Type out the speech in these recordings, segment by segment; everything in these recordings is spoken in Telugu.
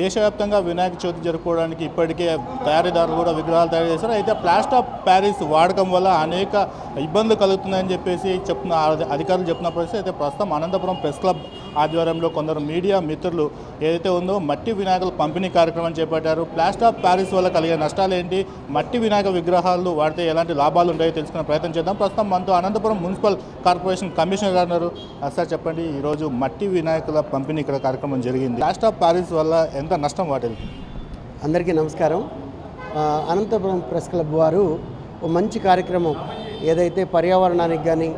దేశవ్యాప్తంగా వినాయక చవితి జరుపుకోవడానికి ఇప్పటికే తయారీదారులు కూడా విగ్రహాలు తయారు చేశారు. అయితే ప్లాస్టర్ ఆఫ్ ప్యారిస్ వాడకం వల్ల అనేక ఇబ్బందులు కలుగుతున్నాయని చెప్పేసి చెప్తున్న అధికారులు చెప్తున్న పరిస్థితి. అయితే ప్రస్తుతం అనంతపురం ప్రెస్ క్లబ్ ఆధ్వర్యంలో కొందరు మీడియా మిత్రులు ఏదైతే ఉందో మట్టి వినాయకుల పంపిణీ కార్యక్రమం చేపట్టారు. ప్లాస్టర్ ఆఫ్ ప్యారిస్ వల్ల కలిగే నష్టాలు ఏంటి? మట్టి వినాయక విగ్రహాలు వాడితే ఎలాంటి లాభాలు ఉంటాయో తెలుసుకునే ప్రయత్నం చేద్దాం. ప్రస్తుతం మనతో అనంతపురం మున్సిపల్ కార్పొరేషన్ కమిషనర్ గారు సార్ చెప్పండి ఈరోజు మట్టి వినాయకుల పంపిణీ ఇక్కడ కార్యక్రమం జరిగింది. ప్లాస్టర్ ఆఫ్ ప్యారిస్ వల్ల ఎంత నష్టం వాటిల్లి అందరికీ నమస్కారం. అనంతపురం ప్రెస్ క్లబ్ వారు ఒక మంచి కార్యక్రమం ఏదైతే పర్యావరణానికి కానీ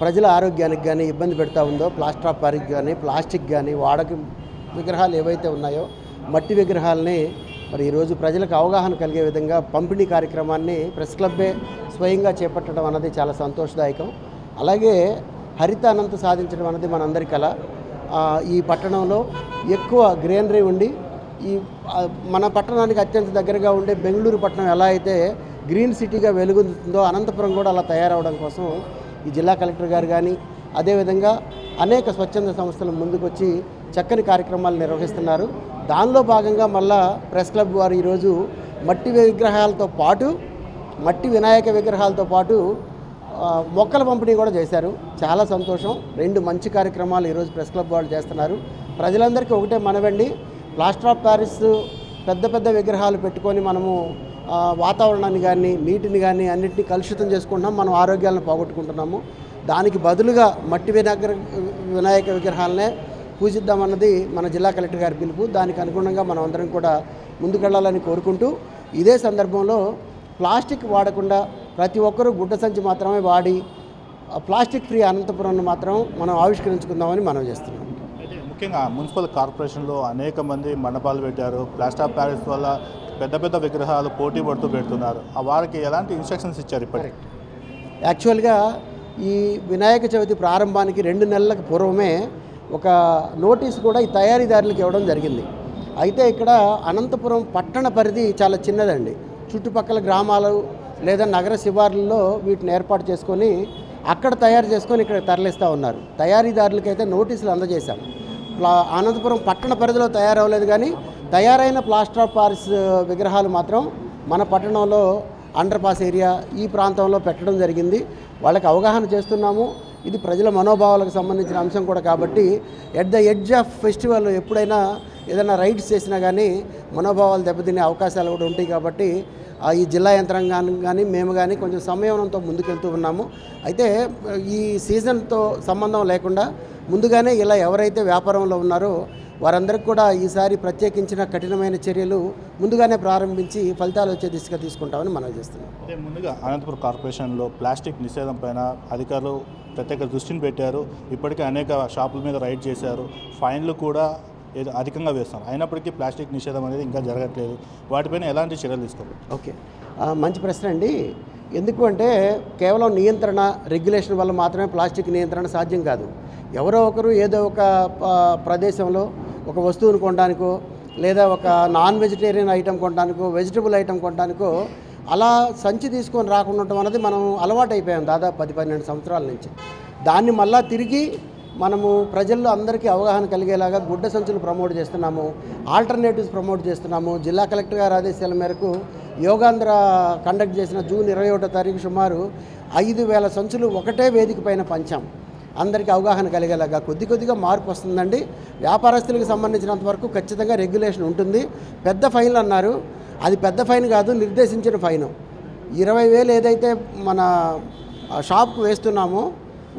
ప్రజల ఆరోగ్యానికి కానీ ఇబ్బంది పెడతా ఉందో ప్లాస్టర్ ఆఫ్ ప్యారిక్ కానీ ప్లాస్టిక్ కానీ వాడక విగ్రహాలు ఏవైతే ఉన్నాయో మట్టి విగ్రహాలని మరి ఈరోజు ప్రజలకు అవగాహన కలిగే విధంగా పంపిణీ కార్యక్రమాన్ని ప్రెస్ క్లబ్బే స్వయంగా చేపట్టడం అన్నది చాలా సంతోషదాయకం. అలాగే హరిత అనంత సాధించడం అన్నది మనందరి కళ ఈ పట్టణంలో ఎక్కువ గ్రీనరీ ఉండి ఈ మన పట్టణానికి అత్యంత దగ్గరగా ఉండే బెంగళూరు పట్టణం ఎలా అయితే గ్రీన్ సిటీగా వెలుగుతుందో అనంతపురం కూడా అలా తయారవడం కోసం ఈ జిల్లా కలెక్టర్ గారు కానీ అదేవిధంగా అనేక స్వచ్ఛంద సంస్థలు ముందుకొచ్చి చక్కని కార్యక్రమాలు నిర్వహిస్తున్నారు. దానిలో భాగంగా మళ్ళా ప్రెస్ క్లబ్ వారు ఈరోజు మట్టి విగ్రహాలతో పాటు మట్టి వినాయక విగ్రహాలతో పాటు మొక్కల పంపిణీ కూడా చేశారు. చాలా సంతోషం. రెండు మంచి కార్యక్రమాలు ఈరోజు ప్రెస్ క్లబ్ వాళ్ళు చేస్తున్నారు. ప్రజలందరికీ ఒకటే మనవండి. ప్లాస్టర్ ఆఫ్ ప్యారిస్ పెద్ద పెద్ద విగ్రహాలు పెట్టుకొని మనము వాతావరణాన్ని కానీ నీటిని కానీ అన్నింటినీ కలుషితం చేసుకుంటున్నాం మనం ఆరోగ్యాలను పోగొట్టుకుంటున్నాము. దానికి బదులుగా మట్టి వినాయక వినాయక విగ్రహాలనే పూజిద్దామన్నది మన జిల్లా కలెక్టర్ గారి పిలుపు. దానికి అనుగుణంగా మనం అందరం కూడా ముందుకెళ్ళాలని కోరుకుంటూ ఇదే సందర్భంలో ప్లాస్టిక్ వాడకుండా ప్రతి ఒక్కరూ గుడ్డ సంచి మాత్రమే వాడి ఆ ప్లాస్టిక్ ఫ్రీ అనంతపురం మాత్రం మనం ఆవిష్కరించుకుందామని మనం చేస్తున్నాం. అయితే ముఖ్యంగా మున్సిపల్ కార్పొరేషన్లో అనేక మంది మండపాలు పెట్టారు. ప్లాస్టర్ ఆఫ్ ప్యారిస్ వల్ల పెద్ద పెద్ద విగ్రహాలు పోటీ పడుతూ పెడుతున్నారు. ఆ వారికి ఎలాంటి ఇన్స్ట్రక్షన్స్ ఇచ్చారు ఇప్పటికి? యాక్చువల్గా ఈ వినాయక చవితి ప్రారంభానికి రెండు నెలలకు పూర్వమే ఒక నోటీస్ కూడా ఈ తయారీదారులకు ఇవ్వడం జరిగింది. అయితే ఇక్కడ అనంతపురం పట్టణ పరిధి చాలా చిన్నదండి. చుట్టుపక్కల గ్రామాలు లేదా నగర శివార్లలో వీటిని ఏర్పాటు చేసుకొని అక్కడ తయారు చేసుకొని ఇక్కడ తరలిస్తూ ఉన్నారు. తయారీదారులకైతే నోటీసులు అందజేశాం. అనంతపురం పట్టణ పరిధిలో తయారవ్వలేదు కానీ తయారైన ప్లాస్టర్ ఆఫ్ పారిస్ విగ్రహాలు మాత్రం మన పట్టణంలో అండర్ పాస్ ఏరియా ఈ ప్రాంతంలో పెట్టడం జరిగింది. వాళ్ళకి అవగాహన చేస్తున్నాము. ఇది ప్రజల మనోభావాలకు సంబంధించిన అంశం కూడా కాబట్టి at the edge of festival ఎప్పుడైనా ఏదైనా రైడ్స్ చేసినా కానీ మనోభావాలు దెబ్బతినే అవకాశాలు కూడా ఉంటాయి కాబట్టి ఆ, ఈ జిల్లా యంత్రాంగాన్ని కానీ మేము కానీ కొంచెం సంయమనంతో ముందుకెళ్తూ ఉన్నాము. అయితే ఈ సీజన్తో సంబంధం లేకుండా ముందుగానే ఇలా ఎవరైతే వ్యాపారంలో ఉన్నారో వారందరికీ కూడా ఈసారి ప్రత్యేకించిన కఠినమైన చర్యలు ముందుగానే ప్రారంభించి ఫలితాలు వచ్చే దిశగా తీసుకుంటామని మనం చేస్తున్నాం. అదే ముందుగా అనంతపురం కార్పొరేషన్లో ప్లాస్టిక్ నిషేధం పైన అధికారులు ప్రత్యేక దృష్టిని పెట్టారు. ఇప్పటికే అనేక షాపుల మీద రైడ్ చేశారు. ఫైన్లు కూడా ఏదో అధికంగా వేస్తారు అయినప్పటికీ ప్లాస్టిక్ నిషేధం అనేది ఇంకా జరగట్లేదు. వాటిపైన ఎలాంటి చర్యలు తీసుకోవాలి? ఓకే. మంచి ప్రశ్న అండి. ఎందుకు అంటే కేవలం నియంత్రణ రెగ్యులేషన్ వల్ల మాత్రమే ప్లాస్టిక్ నియంత్రణ సాధ్యం కాదు. ఎవరో ఒకరు ఏదో ఒక ప్రదేశంలో ఒక వస్తువును కొనడానికో లేదా ఒక నాన్ వెజిటేరియన్ ఐటెం కొనడానికో వెజిటబుల్ ఐటెం కొనడానికో అలా సంచి తీసుకొని రాకుండా ఉండటం అనేది మనం అలవాటు అయిపోయాం దాదాపు పది పన్నెండు సంవత్సరాల నుంచి. దాన్ని మళ్ళా తిరిగి మనము ప్రజల్లో అందరికీ అవగాహన కలిగేలాగా గుడ్డ సంచులు ప్రమోట్ చేస్తున్నాము ఆల్టర్నేటివ్స్ ప్రమోట్ చేస్తున్నాము. జిల్లా కలెక్టర్ గారి ఆదేశాల మేరకు యోగాంధ్ర కండక్ట్ చేసిన జూన్ ఇరవై ఒకటో తారీఖు సుమారు ఐదు వేల సంచులు ఒకటే వేదిక పైన పంచాం. అందరికీ అవగాహన కలిగేలాగా కొద్ది కొద్దిగా మార్పు వస్తుందండి. వ్యాపారస్తులకు సంబంధించినంత వరకు ఖచ్చితంగా రెగ్యులేషన్ ఉంటుంది. పెద్ద ఫైన్లు అన్నారు. అది పెద్ద ఫైన్ కాదు నిర్దేశించిన ఫైన్. ఇరవై వేలు ఏదైతే మన షాప్కు వేస్తున్నామో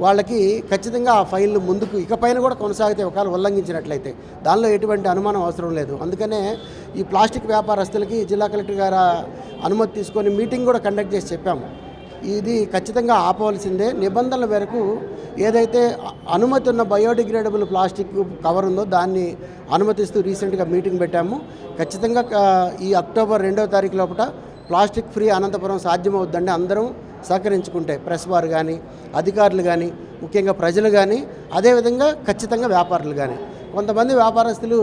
వాళ్ళకి ఖచ్చితంగా ఆ ఫైన్లు ముందుకు ఇకపైన కూడా కొనసాగితే ఒకవేళ ఉల్లంఘించినట్లయితే దానిలో ఎటువంటి అనుమానం అవసరం లేదు. అందుకనే ఈ ప్లాస్టిక్ వ్యాపారస్తులకి జిల్లా కలెక్టర్ గారు అనుమతి తీసుకొని మీటింగ్ కూడా కండక్ట్ చేసి చెప్పాము. ఇది ఖచ్చితంగా ఆపవలసిందే. నిబంధనల మేరకు ఏదైతే అనుమతి ఉన్న బయోడిగ్రేడబుల్ ప్లాస్టిక్ కవర్ ఉందో దాన్ని అనుమతిస్తూ రీసెంట్గా మీటింగ్ పెట్టాము. ఖచ్చితంగా ఈ అక్టోబర్ రెండవ తారీఖు లోపల ప్లాస్టిక్ ఫ్రీ అనంతపురం సాధ్యమవుద్దండి అందరం సహకరించుకుంటే ప్రెస్ వారు కానీ అధికారులు కానీ ముఖ్యంగా ప్రజలు కానీ అదేవిధంగా ఖచ్చితంగా వ్యాపారులు కానీ కొంతమంది వ్యాపారస్తులు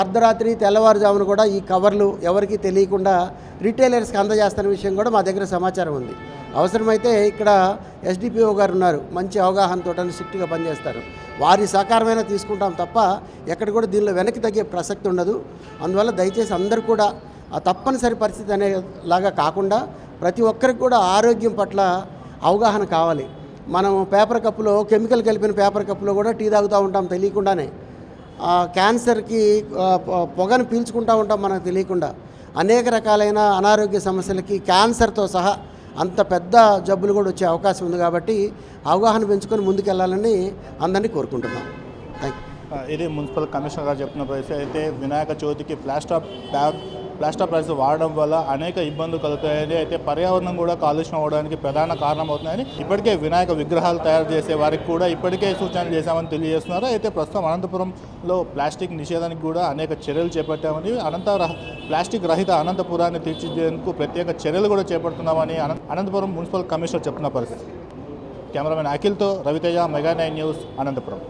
అర్ధరాత్రి తెల్లవారుజామున కూడా ఈ కవర్లు ఎవరికీ తెలియకుండా రిటైలర్స్కి అందజేస్తున్న విషయం కూడా మా దగ్గర సమాచారం ఉంది. అవసరమైతే ఇక్కడ ఎస్డిపిఓ గారు ఉన్నారు. మంచి అవగాహనతో స్ట్రిక్ట్గా పనిచేస్తారు. వారి సహకారమైనా తీసుకుంటాం తప్ప ఎక్కడ కూడా దీనిలో వెనక్కి తగ్గే ప్రసక్తి ఉండదు. అందువల్ల దయచేసి అందరూ కూడా ఆ తప్పనిసరి పరిస్థితి అనేలాగా కాకుండా ప్రతి ఒక్కరికి కూడా ఆరోగ్యం పట్ల అవగాహన కావాలి. మనం పేపర్ కప్పులో కెమికల్ కలిపిన పేపర్ కప్పులో కూడా టీ తాగుతూ ఉంటాం తెలియకుండానే. క్యాన్సర్కి పొగను పీల్చుకుంటూ ఉంటాం మనకు తెలియకుండా. అనేక రకాలైన అనారోగ్య సమస్యలకి క్యాన్సర్తో సహా అంత పెద్ద జబ్బులు కూడా వచ్చే అవకాశం ఉంది కాబట్టి అవగాహన పెంచుకొని ముందుకెళ్ళాలని అందరినీ కోరుకుంటున్నాం. థ్యాంక్ ఇది మున్సిపల్ కమిషనర్ గారు చెప్పిన పరిస్థితి. అయితే వినాయక చవితికి ప్లాస్టర్ బ్యాగ్ ప్లాస్టర్ ప్రైస్ వాడడం వల్ల అనేక ఇబ్బందులు కలుగుతాయని అయితే పర్యావరణం కూడా కాలుష్యం అవడానికి ప్రధాన కారణం అవుతుందని ఇప్పటికే వినాయక విగ్రహాలు తయారు చేసే వారికి కూడా ఇప్పటికే సూచనలు చేశామని తెలియజేస్తున్నారు. అయితే ప్రస్తుతం అనంతపురంలో ప్లాస్టిక్ నిషేధానికి కూడా అనేక చర్యలు చేపట్టామని అనంత రహ- ప్లాస్టిక్ రహిత అనంతపురాన్ని తీర్చిదిద్దేందుకు ప్రత్యేక చర్యలు కూడా చేపడుతున్నామని అనంత అనంతపురం మున్సిపల్ కమిషనర్ చెప్తున్న పరిస్థితి. Cameraman అఖిల్తో Raviteja mega nine news Anantapuram.